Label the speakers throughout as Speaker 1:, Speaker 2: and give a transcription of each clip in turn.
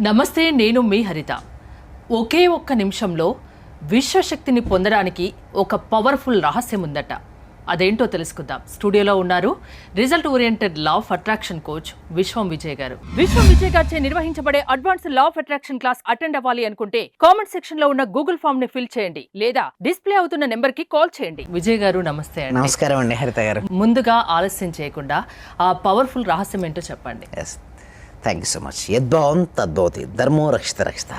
Speaker 1: నమస్తే నేను మీ హరిత. ఒకే ఒక్క నిమిషంలో విశ్వశక్తిని పొందడానికి ఒక పవర్ఫుల్ రహస్యం ఉందట. అదేంటో తెలుసుకుందాం. స్టూడియోలో ఉన్నారు result oriented law of attraction coach Vishwam Vijay గారు. విశ్వం విజయ్ గారిచే నిర్వహించబడే advance law of attraction class attend అవ్వాలి అనుకుంటే కామెంట్ సెక్షన్లో ఉన్న గూగుల్ ఫామ్ని ఫిల్ చేయండి. లేదా డిస్ప్లే అవుతున్న నెంబర్కి కాల్ చేయండి. విజయ్ గారు నమస్తే అండి.
Speaker 2: నమస్కారం అండి హరిత గారు.
Speaker 1: ముందుగా ఆలస్యం చేయకుండా ఆ పవర్ఫుల్ రహస్యం ఏంటో చెప్పండి.
Speaker 2: థ్యాంక్ యూ సో మచ్ యద్భావం తద్భవతి ధర్మో రక్షిత రక్షిత.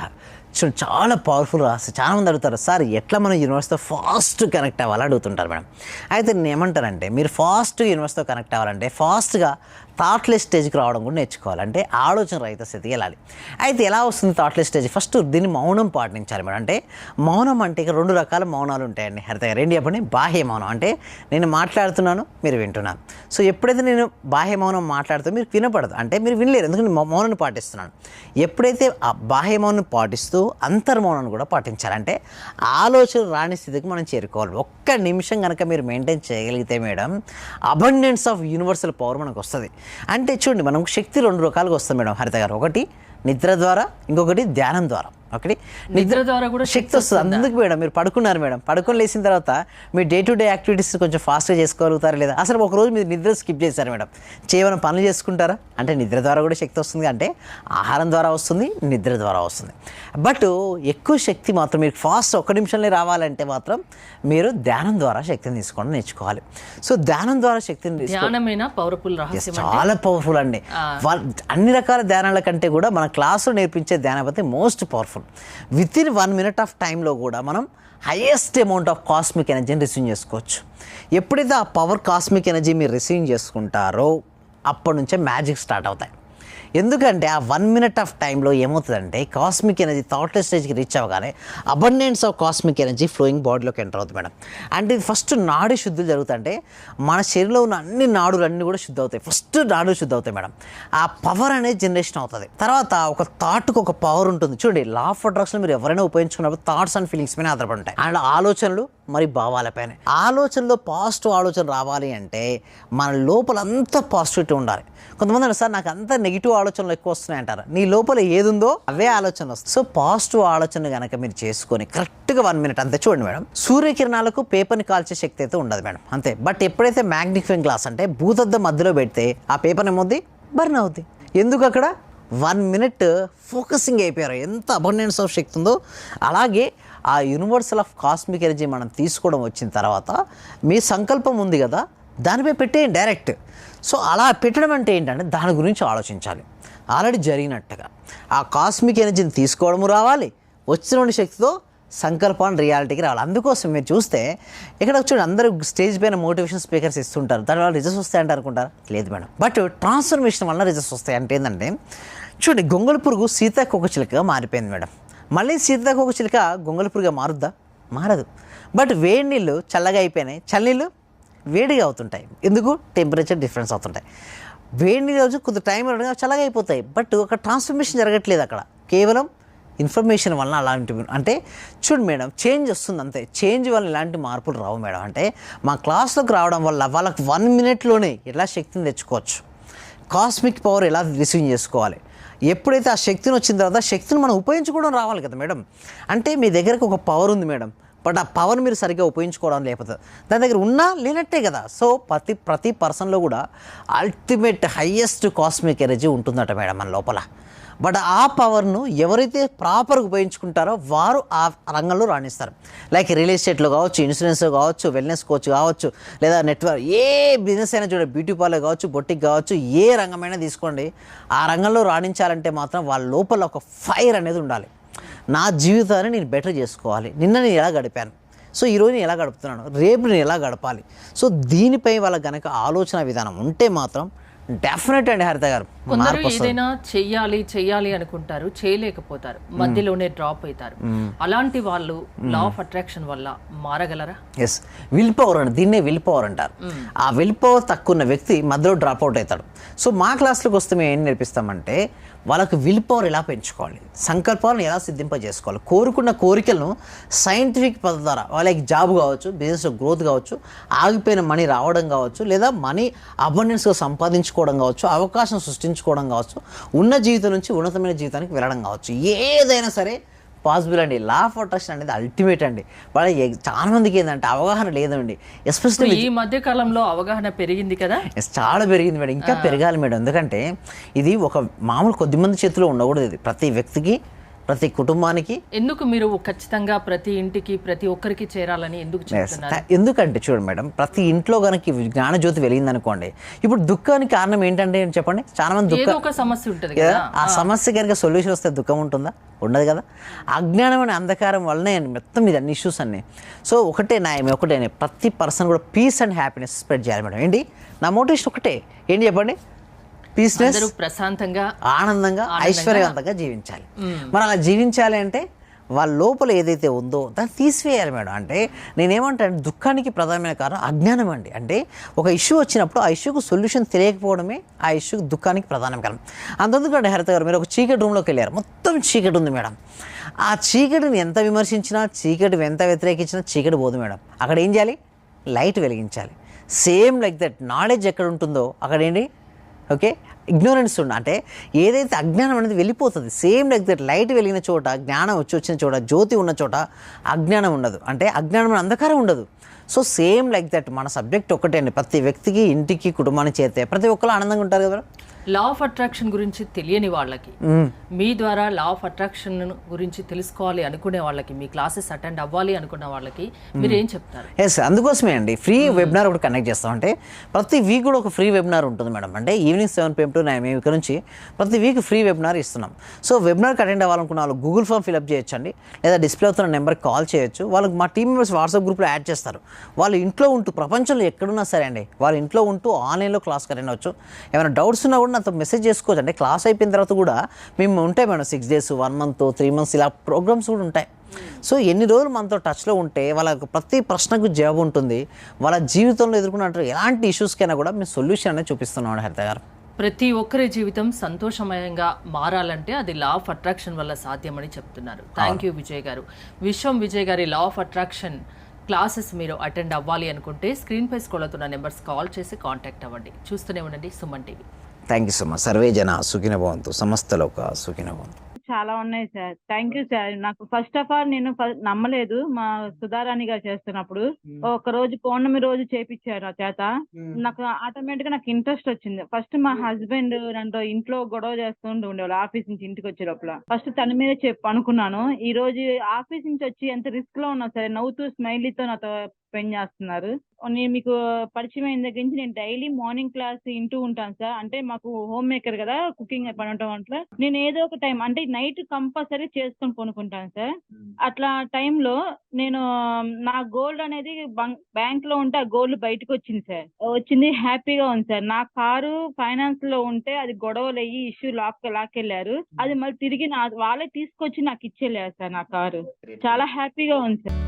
Speaker 2: చూడండి చాలా పవర్ఫుల్ రాసి చాలా మంది అడుగుతారు సార్ ఎట్లా మనం యూనివర్స్తో ఫాస్ట్ కనెక్ట్ అవ్వాలి అడుగుతుంటారు మేడం? అయితే నేను ఏమంటానంటే మీరు ఫాస్ట్ యూనివర్స్తో కనెక్ట్ అవ్వాలంటే ఫాస్ట్గా థాట్లెస్ స్టేజ్కి రావడం కూడా నేర్చుకోవాలి. అంటే ఆలోచన రహిత స్థితికి వెళ్ళాలి అయితే ఎలా వస్తుంది థాట్లెస్ స్టేజ్? ఫస్ట్ దీన్ని మౌనం పాటించాలి మేడం. అంటే మౌనం అంటే ఇక రెండు రకాల మౌనాలు ఉంటాయండి. హరిత గారు ఏంటి చెప్పండి? బాహ్య మౌనం. అంటే నేను మాట్లాడుతున్నాను మీరు వింటున్నారు. సో ఎప్పుడైతే నేను బాహ్య మౌనం మాట్లాడుతూ మీరు వినపడదు అంటే మీరు వినలేరు. ఎందుకంటే మౌనాన్ని పాటిస్తున్నాను. ఎప్పుడైతే ఆ బాహ్య మౌనం పాటిస్తూ అంతర్మౌనాన్ని కూడా పాటించాలి. అంటే ఆలోచన రాని స్థితికి మనం చేరుకోవాలి. ఒక్క నిమిషం కనుక మీరు మెయింటైన్ చేయగలిగితే madam abundance of universal power మనకు వస్తుంది. అంటే చూడండి మనం శక్తి రెండు రకాలుగా వస్తాం మేడం హరిత గారు. ఒకటి నిద్ర ద్వారా ఇంకొకటి ధ్యానం ద్వారా. ఒకటి
Speaker 1: నిద్ర ద్వారా కూడా
Speaker 2: శక్తి వస్తుంది. అందుకు మేడం మీరు పడుకున్నారు మేడం. పడుకొని లేచిన తర్వాత మీ డే టు డే యాక్టివిటీస్ కొంచెం ఫాస్ట్గా చేసుకోగలుగుతారా లేదా? అసలు ఒక రోజు మీరు నిద్ర స్కిప్ చేశారు మేడం? చేయమని పనులు చేసుకుంటారా? అంటే నిద్ర ద్వారా కూడా శక్తి వస్తుంది. అంటే ఆహారం ద్వారా వస్తుంది నిద్ర ద్వారా వస్తుంది. బట్ ఎక్కువ శక్తి మాత్రం మీరు ఫాస్ట్ ఒక్క నిమిషంలో రావాలంటే మాత్రం మీరు ధ్యానం ద్వారా శక్తిని తీసుకోవడం నేర్చుకోవాలి. సో ధ్యానం ద్వారా శక్తిని
Speaker 1: ధ్యానమైన? పవర్ఫుల్
Speaker 2: చాలా పవర్ఫుల్ అండి. అన్ని రకాల ధ్యానాల కంటే కూడా మన క్లాసులో నేర్పించే ధ్యానం అయితే most powerful. Within one minute of టైంలో కూడా మనం హైయెస్ట్ అమౌంట్ ఆఫ్ కాస్మిక్ ఎనర్జీని రిసీవ్ చేసుకోవచ్చు. ఎప్పుడైతే ఆ పవర్ కాస్మిక్ ఎనర్జీ మీరు రిసీవ్ చేసుకుంటారో అప్పటి నుంచే మ్యాజిక్ స్టార్ట్ అవుతాయి. ఎందుకంటే ఆ వన్ మినిట్ ఆఫ్ టైంలో ఏమవుతుందంటే కాస్మిక్ ఎనర్జీ థాట్లెస్ స్టేజ్కి రీచ్ అవ్వగానే abundance of cosmic energy flowing బాడీలోకి ఎంటర్ అవుతుంది మేడం అంటే ఇది ఫస్ట్ నాడి శుద్ధులు జరుగుతుంటే మన శరీరంలో ఉన్న అన్ని నాడులు అన్నీ కూడా శుద్ధి అవుతాయి. ఫస్ట్ నాడులు శుద్ధి అవుతాయి మేడం ఆ పవర్ అనేది జనరేషన్ అవుతుంది. తర్వాత ఒక థాట్కు ఒక పవర్ ఉంటుంది. చూడండి లా ఆఫ్ అట్రాక్షన్ మీరు ఎవరైనా ఉపయోగించుకున్నప్పుడు థాట్స్ అండ్ ఫీలింగ్స్ మీద ఆధారపడి ఉంటాయి. అండ్ ఆలోచనలు మరి భావాలపైన ఆలోచనలో పాజిటివ్ ఆలోచన రావాలి అంటే మన లోపల అంతా పాజిటివిటీ ఉండాలి. కొంతమంది సార్ నాకు అంత నెగిటివ్ ఆలోచనలు ఎక్కువ వస్తున్నాయి అంటారు. నీ లోపల ఏదుందో అవే ఆలోచన వస్తాయి. సో పాజిటివ్ ఆలోచన కనుక మీరు చేసుకొని కరెక్ట్గా వన్ మినిట్ అంతే చూడండి మేడం. సూర్యకిరణాలకు పేపర్ని కాల్చే శక్తి అయితే ఉండదు మేడం. అంతే. బట్ ఎప్పుడైతే మ్యాగ్నిఫైయింగ్ గ్లాస్ అంటే భూతద్ద మధ్యలో పెడితే ఆ పేపర్ ఏమవుద్ది? బర్న్ అవుద్ది. ఎందుకు అక్కడ? వన్ మినిట్ ఫోకసింగ్ అయిపోయారు. ఎంత అబండెన్స్ ఆఫ్ శక్తి ఉందో. అలాగే ఆ యూనివర్సల్ ఆఫ్ కాస్మిక్ ఎనర్జీ మనం తీసుకోవడం వచ్చిన తర్వాత మీ సంకల్పం ఉంది కదా. దానిపై పెట్టేయండి డైరెక్ట్. సో అలా పెట్టడం అంటే ఏంటంటే దాని గురించి ఆలోచించాలి. ఆల్రెడీ జరిగినట్టుగా. ఆ కాస్మిక్ ఎనర్జీని తీసుకోవడము రావాలి. వచ్చిన శక్తితో సంకల్పాన్ని రియాలిటీకి రావాలి. అందుకోసం మీరు చూస్తే ఇక్కడ చూడండి అందరూ స్టేజ్ పైన మోటివేషన్ స్పీకర్స్ ఇస్తుంటారు. దాని వల్ల రిజల్ట్స్ వస్తాయంటే అనుకుంటారా? లేదు మేడం. బట్ ట్రాన్స్ఫర్మేషన్ వల్ల రిజల్ట్స్ వస్తాయి. అంటే ఏంటంటే చూడండి గొంగళ పురుగు సీతాకోక చిలుకగా మారిపోయింది మేడం. మళ్ళీ సీతాకోక చిలుక గొంగళ పురుగుగా మారుద్దా? మారదు. బట్ వేడి నీళ్ళు చల్లగా అయిపోయినాయి. చల్లనీళ్ళు వేడిగా అవుతుంటాయి. ఎందుకు? టెంపరేచర్ డిఫరెన్స్ అవుతుంటాయి. వేడి రోజు కొంత టైం ఉండగా చల్లగా అయిపోతాయి. బట్ ఒక ట్రాన్స్ఫర్మేషన్ జరగట్లేదు అక్కడ. కేవలం ఇన్ఫర్మేషన్ వలన అలాంటివి అంటే చూడు మేడం చేంజ్ వస్తుంది అంతే. చేంజ్ వల్ల ఇలాంటి మార్పులు రావు మేడం. అంటే మా క్లాస్లోకి రావడం వల్ల వాళ్ళకి వన్ మినిట్లోనే ఎలా శక్తిని తెచ్చుకోవచ్చు? కాస్మిక్ పవర్ ఎలా రిసీవ్ చేసుకోవాలి? ఎప్పుడైతే ఆ శక్తిని వచ్చిన తర్వాత ఆ శక్తిని మనం ఉపయోగించుకోవడం రావాలి కదా మేడం. అంటే మీ దగ్గరకు ఒక పవర్ ఉంది మేడం. బట్ ఆ పవర్ మీరు సరిగ్గా ఉపయోగించుకోవడం లేకపోతే దాని దగ్గర ఉన్నా లేనట్టే కదా. సో ప్రతి ప్రతి పర్సన్లో కూడా అల్టిమేట్ హయ్యెస్ట్ కాస్మిక్ ఎనర్జీ ఉంటుందట మేడం మన లోపల. బట్ ఆ పవర్ను ఎవరైతే ప్రాపర్గా ఉపయోగించుకుంటారో వారు ఆ రంగంలో రాణిస్తారు. లైక్ రియల్ ఎస్టేట్లో కావచ్చు ఇన్సూరెన్స్ కావచ్చు వెల్నెస్ కోచ్ కావచ్చు లేదా నెట్వర్క్ ఏ బిజినెస్ అయినా చూడండి బ్యూటీ పార్లర్ కావచ్చు బొట్టికి కావచ్చు ఏ రంగమైనా తీసుకోండి. ఆ రంగంలో రాణించాలంటే మాత్రం వాళ్ళ లోపల ఒక ఫైర్ అనేది ఉండాలి. నా జీవితాన్ని నేను బెటర్ చేసుకోవాలి. నిన్న నేను ఎలా గడిపాను? సో ఈరోజు నేను ఎలా గడుపుతున్నాను? రేపు నేను ఎలా గడపాలి? సో దీనిపై వాళ్ళ గనక ఆలోచన విధానం ఉంటే మాత్రం డెఫినెట్ అండి హరిత గారు.
Speaker 1: ఏదైనా చెయ్యాలి చెయ్యాలి అనుకుంటారు చేయలేకపోతారు. మధ్యలోనే డ్రాప్ అవుతారు. అలాంటి వాళ్ళు లా ఆఫ్ అట్రాక్షన్ వల్ల మారగలరా?
Speaker 2: ఎస్ విల్ పవర్ అండి దీన్నే విల్ పవర్ అంటారు. ఆ విల్ పవర్ తక్కువ ఉన్న వ్యక్తి మధ్యలో డ్రాప్ అవుట్ అవుతాడు. సో మా క్లాస్లోకి వస్తే మేము ఏం నేర్పిస్తామంటే వాళ్ళకు విల్ పవర్ ఎలా పెంచుకోవాలి? సంకల్పాలను ఎలా సిద్ధింపజేసుకోవాలి? కోరుకున్న కోరికలను సైంటిఫిక్ పద్ధతి ద్వారా వాళ్ళకి జాబ్ కావచ్చు బిజినెస్ గ్రోత్ కావచ్చు ఆగిపోయిన మనీ రావడం కావచ్చు లేదా మనీ అబండెన్స్గా సంపాదించుకోవడం కావచ్చు అవకాశం సృష్టించుకోవడం కావచ్చు ఉన్న జీవితం నుంచి ఉన్నతమైన జీవితానికి వెళ్ళడం కావచ్చు ఏదైనా సరే పాసిబుల్ అండి. లా ఆఫ్ అట్రాక్షన్ అనేది అల్టిమేట్ అండి. వాళ్ళ చాలా మందికి ఏంటంటే అవగాహన లేదండి. ఎస్పెషల్లీ
Speaker 1: ఈ మధ్య కాలంలో అవగాహన పెరిగింది కదా?
Speaker 2: చాలా పెరిగింది మేడం. ఇంకా పెరగాలి మేడం. ఎందుకంటే ఇది ఒక మామూలు కొద్ది మంది చేతిలో ఉండకూడదు ఇది. ప్రతి వ్యక్తికి ప్రతి కుటుంబానికి.
Speaker 1: ఎందుకు మీరు ఖచ్చితంగా ప్రతి ఇంటికి ప్రతి ఒక్కరికి చేరాలని ఎందుకు
Speaker 2: ఎందుకంటే చూడండి మేడం ప్రతి ఇంట్లో కనుక జ్ఞానజ్యోతి వెలిగింది అనుకోండి ఇప్పుడు దుఃఖానికి కారణం ఏంటంటే చెప్పండి చాలా మంది దుఃఖ
Speaker 1: ఒక సమస్య ఉంటుంది
Speaker 2: కదా. ఆ సమస్య కనుక సొల్యూషన్ వస్తే దుఃఖం ఉంటుందా? ఉండదు కదా. అజ్ఞానం అనే అంధకారం వల్లనే మొత్తం ఇది అన్ని ఇష్యూస్ అన్నీ. సో ఒకటే నా ఒకటే ప్రతి పర్సన్ కూడా పీస్ అండ్ హ్యాపీనెస్ స్ప్రెడ్ చేయాలి మేడం. ఏంటి? నా మోటివేషన్ ఒకటే. ఏంటి చెప్పండి? పీస్నెస్
Speaker 1: ప్రశాంతంగా
Speaker 2: ఆనందంగా ఐశ్వర్యవంతంగా జీవించాలి. మరి అలా జీవించాలి అంటే వాళ్ళ లోపల ఏదైతే ఉందో దాన్ని తీసివేయాలి మేడం. అంటే నేనేమంటాను దుఃఖానికి ప్రధానమైన కారణం అజ్ఞానం అండి. అంటే ఒక ఇష్యూ వచ్చినప్పుడు ఆ ఇష్యూకు సొల్యూషన్ తెలియకపోవడమే ఆ ఇష్యూకి దుఃఖానికి ప్రధాన కారణం. అంతెందుకంటే హరిత గారు మీరు ఒక చీకటి రూమ్లోకి వెళ్ళారు. మొత్తం చీకటి ఉంది మేడం. ఆ చీకటిని ఎంత విమర్శించినా చీకటి ఎంత వ్యతిరేకించినా చీకటి పోదు మేడం. అక్కడ ఏం చేయాలి? లైట్ వెలిగించాలి. సేమ్ లైక్ దట్ నాలెడ్జ్ ఎక్కడ ఉంటుందో అక్కడ ఏంటి? ఓకే? ఇగ్నోరెన్స్ ఉండ అంటే ఏదైతే అజ్ఞానం అనేది వెళ్ళిపోతుంది సేమ్ లైక్ దట్ లైట్ వెలిగిన చోట జ్ఞానం వచ్చి వచ్చిన చోట జ్యోతి ఉన్న చోట అజ్ఞానం ఉండదు. అంటే అజ్ఞానం అంధకారం ఉండదు. సో సేమ్ లైక్ దట్ మన సబ్జెక్ట్ ఒకటే అండి. ప్రతి వ్యక్తికి ఇంటికి కుటుంబానికి చేస్తే ప్రతి ఒక్కరు ఆనందంగా ఉంటారు కదా?
Speaker 1: లా ఆఫ్ అట్రాక్షన్ గురించి తెలియని వాళ్ళకి మీ ద్వారా లా ఆఫ్ అట్రాక్షన్ గురించి తెలుసుకోవాలి అనుకునే వాళ్ళకి మీ క్లాసెస్ అటెండ్ అవ్వాలి అనుకున్న వాళ్ళకి మీరు ఏం చెప్తారు?
Speaker 2: ఎస్ అందుకోసమే అండి. ఫ్రీ వెబినార్ ఒకటి కండక్ట్ చేస్తాం. అంటే ప్రతి వీక్ కూడా ఒక ఫ్రీ వెబినార్ ఉంటుంది మేడం. అంటే evening seven PM to nine ఇక్కడ నుంచి ప్రతి వీక్ ఫ్రీ వెబినార్ ఇస్తున్నాం. సో వెబినార్కి అటెండ్ అవ్వాలనుకున్న వాళ్ళు గూగుల్ ఫామ్ ఫిల్అప్ చేయొచ్చండి. లేదా డిస్ప్లే అవుతున్న నెంబర్కి కాల్ చేయొచ్చు. వాళ్ళకి మా టీమ్ మెంబర్స్ వాట్సాప్ గ్రూప్లో యాడ్ చేస్తారు. వాళ్ళు ఇంట్లో ఉంటూ ప్రపంచంలో ఎక్కడున్నా సరే అండి వాళ్ళ ఇంట్లో ఉంటూ ఆన్లైన్లో క్లాస్కి అటెండ్ ఏమైనా డౌట్స్ ఉన్నా కూడా నాతో మెసేజ్ చేసుకోవచ్చు అంటే క్లాస్ అయిపోయిన తర్వాత కూడా మేము ఉంటాయి madam six days one month three months ఇలా ప్రోగ్రామ్స్ కూడా ఉంటాయి. సో ఎన్ని రోజులు మనతో టచ్లో ఉంటే వాళ్ళకు ప్రతి ప్రశ్నకు జవాబు ఉంటుంది. వాళ్ళ జీవితంలో ఎదుర్కొన్న ఎలాంటి ఇష్యూస్కైనా కూడా మేము సొల్యూషన్ అనేది చూపిస్తున్నాం హరిత గారు.
Speaker 1: ప్రతి ఒక్కరి జీవితం సంతోషమయంగా మారాలంటే అది లా ఆఫ్ అట్రాక్షన్ వల్ల సాధ్యమని చెప్తున్నారు. థ్యాంక్ యూ విజయ్ గారు. విశ్వం విజయ్ గారి లా ఆఫ్ అట్రాక్షన్ క్లాసెస్ మీరు అటెండ్ అవ్వాలి అనుకుంటే స్క్రీన్ పై స్కోల్ అవుతున్న నెంబర్స్ కాల్ చేసి కాంటాక్ట్ అవ్వండి. చూస్తూనే ఉండండి Suman TV.
Speaker 2: Thank you so much survey జన సుఖిన భవంతు. సమస్తలో ఒక సుఖిన భవంతు.
Speaker 3: చాలా ఉన్నాయి సార్. Thank you sir. నాకు ఫస్ట్ ఆఫ్ ఆల్ నేను నమ్మలేదు మా సుధారాణి గారు చేస్తున్నప్పుడు. ఒక రోజు పౌర్ణమి రోజు చేపించారు ఆ చేత. నాకు ఆటోమేటిక్గా నాకు ఇంట్రెస్ట్ వచ్చింది. ఫస్ట్ మా హస్బెండ్ నన్ను ఇంట్లో గొడవ చేస్తుంటూ ఉండేవాళ్ళు ఆఫీస్ నుంచి ఇంటికి వచ్చే లోపల. ఫస్ట్ తన మీద చెప్పు అనుకున్నాను. ఈ రోజు ఆఫీస్ నుంచి వచ్చి ఎంత రిస్క్లో ఉన్నా సరే నవ్వుతూ స్మైలీతో నాతో స్పెండ్ చేస్తున్నారు. నేను మీకు పరిచయం అయిన దగ్గర నుంచి నేను డైలీ మార్నింగ్ క్లాస్ వింటూ ఉంటాను సార్. అంటే మాకు హోమ్ మేకర్ కదా కుకింగ్ పని ఉంటాం అట్లా నేను ఏదో ఒక టైం అంటే నైట్ కంపల్సరీ చేసుకొని కొనుక్కుంటాను సార్. అట్లా టైంలో నేను నా గోల్డ్ అనేది బ్యాంక్లో ఉంటే ఆ గోల్డ్ బయటకు వచ్చింది సార్. వచ్చింది హ్యాపీగా ఉంది సార్. నా కారు ఫైనాన్స్లో ఉంటే అది గొడవలు అయ్యి ఇష్యూ లాక్ లాక్కెళ్ళారు. అది మళ్ళీ తిరిగి నా వాళ్ళే తీసుకొచ్చి నాకు ఇచ్చేళ్ళారు సార్ నా కారు. చాలా హ్యాపీగా ఉంది సార్.